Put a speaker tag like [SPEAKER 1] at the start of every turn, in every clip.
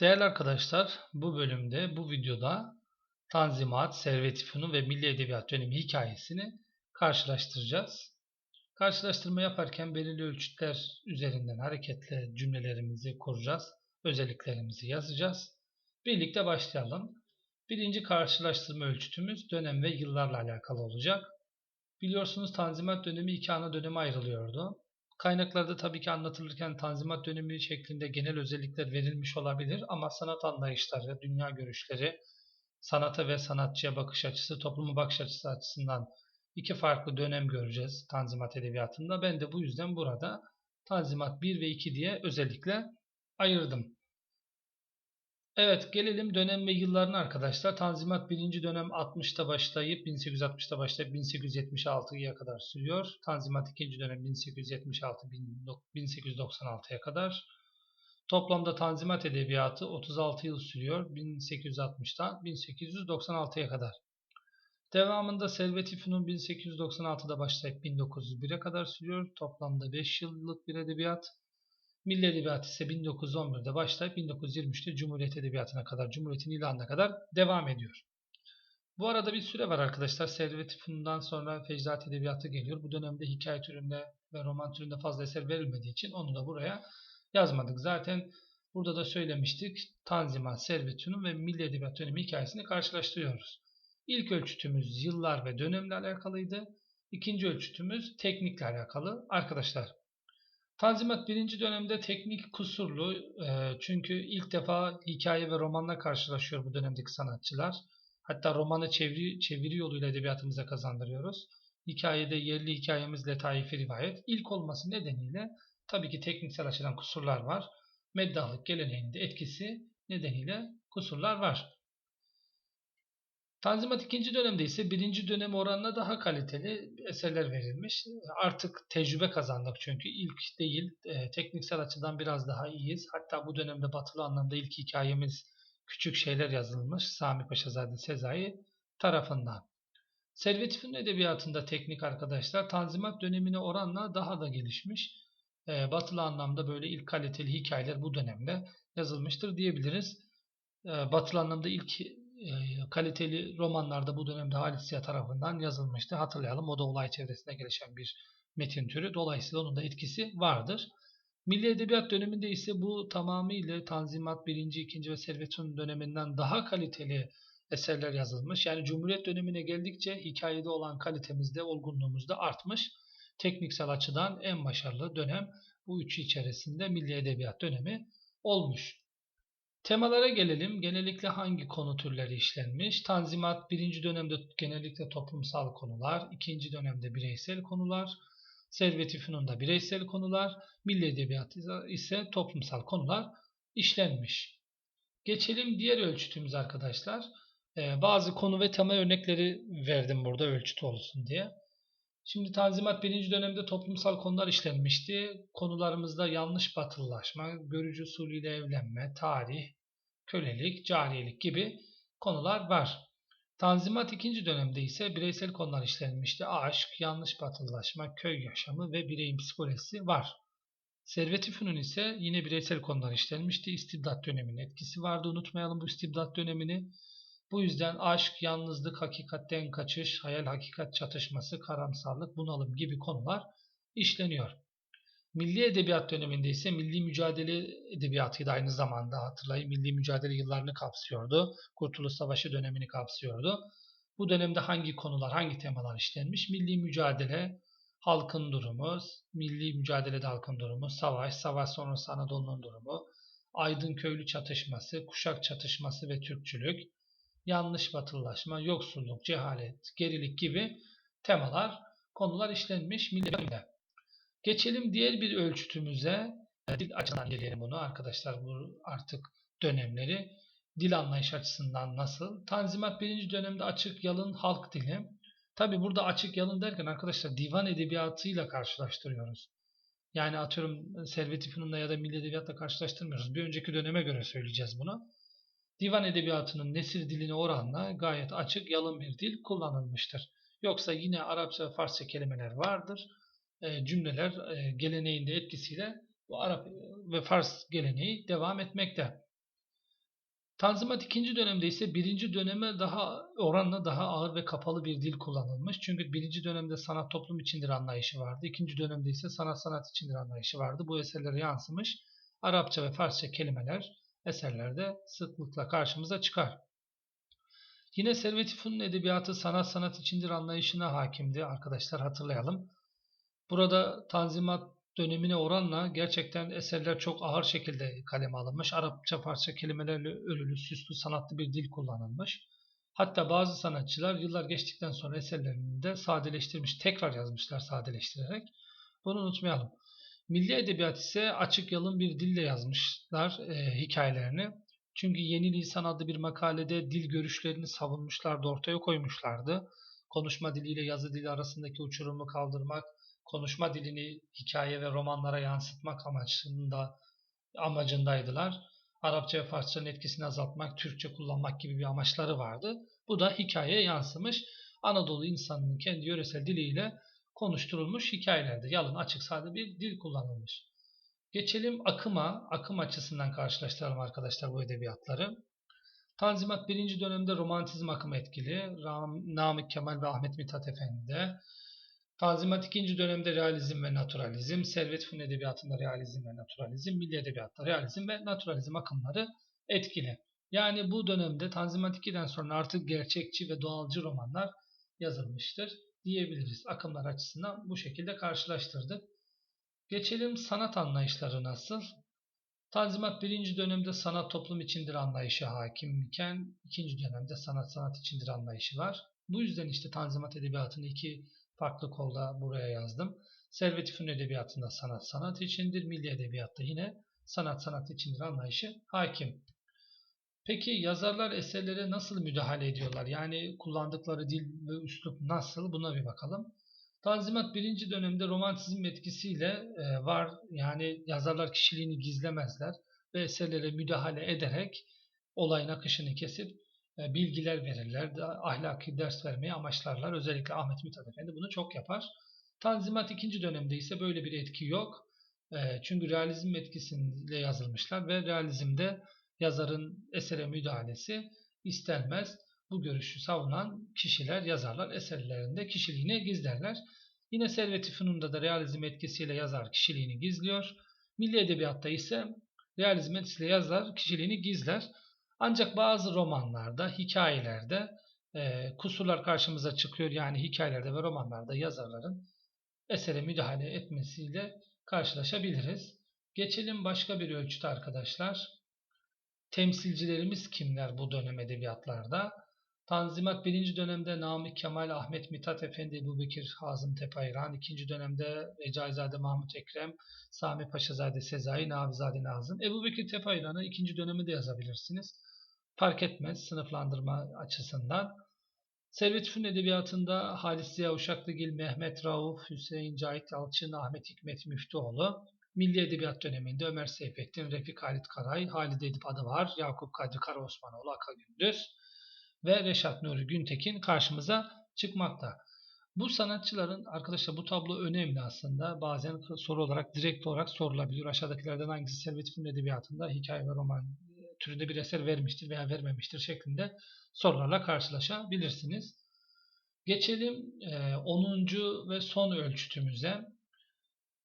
[SPEAKER 1] Değerli arkadaşlar, bu bölümde, bu videoda Tanzimat, Servet-i ve Milli Edebiyat dönemi hikayesini karşılaştıracağız. Karşılaştırma yaparken belirli ölçütler üzerinden hareketle cümlelerimizi kuracağız, özelliklerimizi yazacağız. Birlikte başlayalım. Birinci karşılaştırma ölçütümüz dönem ve yıllarla alakalı olacak. Biliyorsunuz Tanzimat dönemi iki ana döneme ayrılıyordu. Kaynaklarda tabii ki anlatılırken Tanzimat dönemi şeklinde genel özellikler verilmiş olabilir ama sanat anlayışları, dünya görüşleri, sanata ve sanatçıya bakış açısı, topluma bakış açısı açısından iki farklı dönem göreceğiz Tanzimat edebiyatında. Ben de bu yüzden burada Tanzimat 1 ve 2 diye özellikle ayırdım. Evet gelelim dönem ve yıllarına arkadaşlar. Tanzimat 1. dönem 60'ta başlayıp 1860'ta başlayıp 1876'ya kadar sürüyor. Tanzimat 2. dönem 1876-1896'ya kadar. Toplamda Tanzimat edebiyatı 36 yıl sürüyor. 1860'dan 1896'ya kadar. Devamında Servet-i Fünun 1896'da başlayıp 1901'e kadar sürüyor. Toplamda 5 yıllık bir edebiyat. Milli Edebiyat ise 1911'de başlayıp 1923'te Cumhuriyet Edebiyatı'na kadar, Cumhuriyet'in ilanına kadar devam ediyor. Bu arada bir süre var arkadaşlar. Servet-i Fünun'dan sonra Fecdat Edebiyatı geliyor. Bu dönemde hikaye türünde ve roman türünde fazla eser verilmediği için onu da buraya yazmadık. Zaten burada da söylemiştik. Tanzimat, Servet-i Fünun ve Milli Edebiyat dönemi hikayesini karşılaştırıyoruz. İlk ölçütümüz yıllar ve dönemle alakalıydı. İkinci ölçütümüz teknikle alakalı. Arkadaşlar Tanzimat birinci dönemde teknik kusurlu e, çünkü ilk defa hikaye ve romanla karşılaşıyor bu dönemdeki sanatçılar. Hatta romanı çeviri, çeviri yoluyla edebiyatımıza kazandırıyoruz. Hikayede yerli hikayemiz Letaifi Rivayet. İlk olması nedeniyle tabii ki tekniksel açıdan kusurlar var. Meddahlık geleneğinde etkisi nedeniyle kusurlar var. Tanzimat ikinci dönemde ise birinci dönem oranına daha kaliteli eserler verilmiş. Artık tecrübe kazandık çünkü ilk değil e, tekniksel açıdan biraz daha iyiyiz. Hatta bu dönemde batılı anlamda ilk hikayemiz küçük şeyler yazılmış Sami Paşazade Sezai tarafından. Servet Edebiyatı'nda teknik arkadaşlar Tanzimat dönemine oranla daha da gelişmiş. E, batılı anlamda böyle ilk kaliteli hikayeler bu dönemde yazılmıştır diyebiliriz. E, batılı anlamda ilk kaliteli romanlarda bu dönemde Halit Ziya tarafından yazılmıştı. Hatırlayalım o da olay çevresinde gelişen bir metin türü. Dolayısıyla onun da etkisi vardır. Milli Edebiyat döneminde ise bu tamamıyla Tanzimat 1. 2. ve Servetun döneminden daha kaliteli eserler yazılmış. Yani Cumhuriyet dönemine geldikçe hikayede olan kalitemizde, olgunluğumuzda artmış. Tekniksel açıdan en başarılı dönem bu üçü içerisinde Milli Edebiyat dönemi olmuş. Temalara gelelim. Genellikle hangi konu türleri işlenmiş? Tanzimat birinci dönemde genellikle toplumsal konular, ikinci dönemde bireysel konular, Servet-i Fünun'da bireysel konular, Milli Edebiyat ise toplumsal konular işlenmiş. Geçelim diğer ölçütümüz arkadaşlar. Ee, bazı konu ve tema örnekleri verdim burada ölçüt olsun diye. Şimdi Tanzimat birinci dönemde toplumsal konular işlenmişti. Konularımızda yanlış batılılaşma, görücü usulüyle evlenme, tarih, kölelik, cariyelik gibi konular var. Tanzimat ikinci dönemde ise bireysel konular işlenmişti. Aşk, yanlış batılılaşma, köy yaşamı ve bireyin psikolojisi var. Servet-i Fünun ise yine bireysel konular işlenmişti. İstibdat döneminin etkisi vardı. Unutmayalım bu istibdat dönemini. Bu yüzden aşk, yalnızlık, hakikatten kaçış, hayal hakikat çatışması, karamsarlık, bunalım gibi konular işleniyor. Milli Edebiyat döneminde ise milli mücadele edebiyatıydı aynı zamanda hatırlayın. Milli mücadele yıllarını kapsıyordu. Kurtuluş Savaşı dönemini kapsıyordu. Bu dönemde hangi konular, hangi temalar işlenmiş? Milli mücadele, halkın durumu, milli mücadelede halkın durumu, savaş, savaş sonrası Anadolu'nun durumu, aydın köylü çatışması, kuşak çatışması ve Türkçülük, yanlış batılılaşma, yoksulluk, cehalet, gerilik gibi temalar, konular işlenmiş milli dönemde. Geçelim diğer bir ölçütümüze. Dil açısından gelelim bunu arkadaşlar bu artık dönemleri. Dil anlayış açısından nasıl? Tanzimat birinci dönemde açık yalın halk dili. Tabi burada açık yalın derken arkadaşlar divan edebiyatıyla karşılaştırıyoruz. Yani atıyorum Servet-i ya da Milli Edebiyat'la karşılaştırmıyoruz. Bir önceki döneme göre söyleyeceğiz bunu. Divan edebiyatının nesir diline oranla gayet açık, yalın bir dil kullanılmıştır. Yoksa yine Arapça ve Farsça kelimeler vardır. E, cümleler e, geleneğinde etkisiyle bu Arap ve Fars geleneği devam etmekte. Tanzimat ikinci dönemde ise birinci döneme daha oranla daha ağır ve kapalı bir dil kullanılmış. Çünkü birinci dönemde sanat toplum içindir anlayışı vardı. İkinci dönemde ise sanat sanat içindir anlayışı vardı. Bu eserlere yansımış Arapça ve Farsça kelimeler eserlerde sıklıkla karşımıza çıkar. Yine Servet-i Fünun edebiyatı sanat sanat içindir anlayışına hakimdi arkadaşlar hatırlayalım. Burada Tanzimat dönemine oranla gerçekten eserler çok ağır şekilde kaleme alınmış. Arapça parça kelimelerle örülü, süslü, sanatlı bir dil kullanılmış. Hatta bazı sanatçılar yıllar geçtikten sonra eserlerini de sadeleştirmiş, tekrar yazmışlar sadeleştirerek. Bunu unutmayalım. Milli edebiyat ise açık yalın bir dille yazmışlar e, hikayelerini. Çünkü Yeni Lisan adlı bir makalede dil görüşlerini savunmuşlardı, ortaya koymuşlardı. Konuşma diliyle yazı dili arasındaki uçurumu kaldırmak, konuşma dilini hikaye ve romanlara yansıtmak amacında amacındaydılar. Arapça ve Farsçanın etkisini azaltmak, Türkçe kullanmak gibi bir amaçları vardı. Bu da hikayeye yansımış. Anadolu insanının kendi yöresel diliyle konuşturulmuş hikayelerde yalın, açık, sade bir dil kullanılmış. Geçelim akıma, akım açısından karşılaştıralım arkadaşlar bu edebiyatları. Tanzimat birinci dönemde romantizm akımı etkili. Namık Kemal ve Ahmet Mithat Efendi'de. Tanzimat ikinci dönemde realizm ve naturalizm, Servet Fünun edebiyatında realizm ve naturalizm, milli edebiyatta realizm ve naturalizm akımları etkili. Yani bu dönemde Tanzimat 2'den sonra artık gerçekçi ve doğalcı romanlar yazılmıştır diyebiliriz. Akımlar açısından bu şekilde karşılaştırdık. Geçelim sanat anlayışları nasıl? Tanzimat birinci dönemde sanat toplum içindir anlayışı hakim iken ikinci dönemde sanat sanat içindir anlayışı var. Bu yüzden işte Tanzimat edebiyatını iki farklı kolda buraya yazdım. Servet-i Fünun edebiyatında sanat sanat içindir, milli edebiyatta yine sanat sanat içindir anlayışı hakim. Peki yazarlar eserlere nasıl müdahale ediyorlar? Yani kullandıkları dil ve üslup nasıl? Buna bir bakalım. Tanzimat birinci dönemde romantizm etkisiyle e, var. Yani yazarlar kişiliğini gizlemezler ve eserlere müdahale ederek olayın akışını kesip e, bilgiler verirler. Ahlaki ders vermeyi amaçlarlar. Özellikle Ahmet Mithat Efendi bunu çok yapar. Tanzimat ikinci dönemde ise böyle bir etki yok. E, çünkü realizm etkisiyle yazılmışlar ve realizmde yazarın esere müdahalesi istenmez. Bu görüşü savunan kişiler, yazarlar eserlerinde kişiliğini gizlerler. Yine Servet-i Fünun'da da realizm etkisiyle yazar kişiliğini gizliyor. Milli Edebiyat'ta ise realizm etkisiyle yazar kişiliğini gizler. Ancak bazı romanlarda, hikayelerde e, kusurlar karşımıza çıkıyor. Yani hikayelerde ve romanlarda yazarların esere müdahale etmesiyle karşılaşabiliriz. Geçelim başka bir ölçüde arkadaşlar. Temsilcilerimiz kimler bu dönem edebiyatlarda? Tanzimat birinci dönemde Namık Kemal, Ahmet Mithat Efendi, Ebu Bekir Hazım Tepayran, ikinci dönemde Recaizade Mahmut Ekrem, Sami Paşazade Sezai, Navizade Nazım. Ebu Bekir Tepayran'ı ikinci dönemi de yazabilirsiniz. Fark etmez sınıflandırma açısından. Servet Fün Edebiyatı'nda Halis Ziya Uşaklıgil, Mehmet Rauf, Hüseyin Cahit Yalçın, Ahmet Hikmet Müftüoğlu. Milli Edebiyat döneminde Ömer Seyfettin, Refik Halit Karay, Halide Edip adı var, Yakup Kadri Karaosmanoğlu, Aka Gündüz ve Reşat Nuri Güntekin karşımıza çıkmakta. Bu sanatçıların arkadaşlar bu tablo önemli aslında. Bazen soru olarak direkt olarak sorulabilir. Aşağıdakilerden hangisi Servet Film Edebiyatı'nda hikaye ve roman türünde bir eser vermiştir veya vermemiştir şeklinde sorularla karşılaşabilirsiniz. Geçelim 10. ve son ölçütümüze.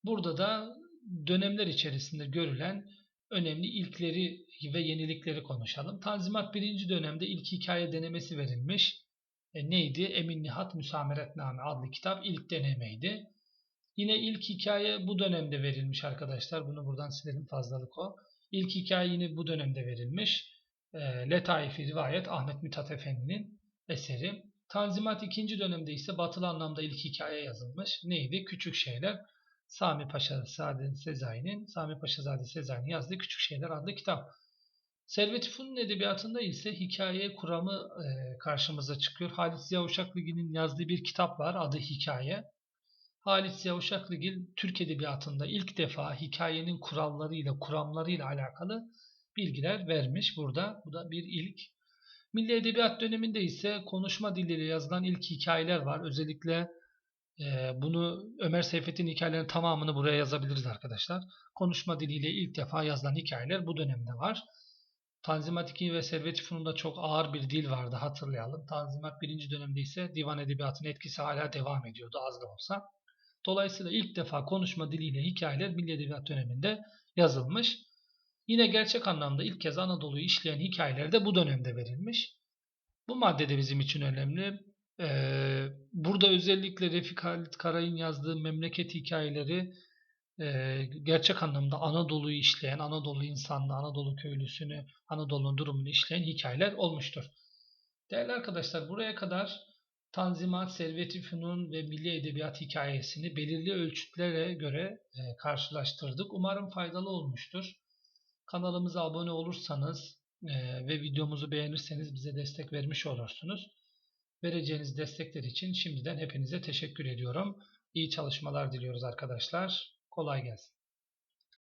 [SPEAKER 1] Burada da dönemler içerisinde görülen önemli ilkleri ve yenilikleri konuşalım. Tanzimat birinci dönemde ilk hikaye denemesi verilmiş. E, neydi? Emin Nihat Müsameretname adlı kitap ilk denemeydi. Yine ilk hikaye bu dönemde verilmiş arkadaşlar. Bunu buradan silelim fazlalık o. İlk hikaye yine bu dönemde verilmiş. E, Letaifi Rivayet Ahmet Mithat Efendi'nin eseri. Tanzimat ikinci dönemde ise batılı anlamda ilk hikaye yazılmış. Neydi? Küçük Şeyler. Sami Paşa Sade Sezai'nin Sami Paşa Zade Sezai'nin yazdığı Küçük Şeyler adlı kitap. Servet-i Fünun edebiyatında ise hikaye kuramı e, karşımıza çıkıyor. Halit Ziya Uşaklıgil'in yazdığı bir kitap var adı Hikaye. Halit Ziya Uşaklıgil Türk edebiyatında ilk defa hikayenin kurallarıyla, kuramlarıyla alakalı bilgiler vermiş burada. Bu da bir ilk. Milli Edebiyat döneminde ise konuşma diliyle yazılan ilk hikayeler var. Özellikle bunu Ömer Seyfettin hikayelerinin tamamını buraya yazabiliriz arkadaşlar. Konuşma diliyle ilk defa yazılan hikayeler bu dönemde var. Tanzimat 2 ve Servet-i Fünun'da çok ağır bir dil vardı hatırlayalım. Tanzimat 1. dönemde ise divan edebiyatının etkisi hala devam ediyordu az da olsa. Dolayısıyla ilk defa konuşma diliyle hikayeler Milli Edebiyat döneminde yazılmış. Yine gerçek anlamda ilk kez Anadolu'yu işleyen hikayeler de bu dönemde verilmiş. Bu madde de bizim için önemli. Burada özellikle Refik Halit Karay'ın yazdığı memleket hikayeleri gerçek anlamda Anadolu'yu işleyen, Anadolu insanını, Anadolu köylüsünü, Anadolu'nun durumunu işleyen hikayeler olmuştur. Değerli arkadaşlar buraya kadar Tanzimat, Servet-i Fünun ve Milli Edebiyat hikayesini belirli ölçütlere göre karşılaştırdık. Umarım faydalı olmuştur. Kanalımıza abone olursanız ve videomuzu beğenirseniz bize destek vermiş olursunuz. Vereceğiniz destekler için şimdiden hepinize teşekkür ediyorum. İyi çalışmalar diliyoruz arkadaşlar. Kolay gelsin.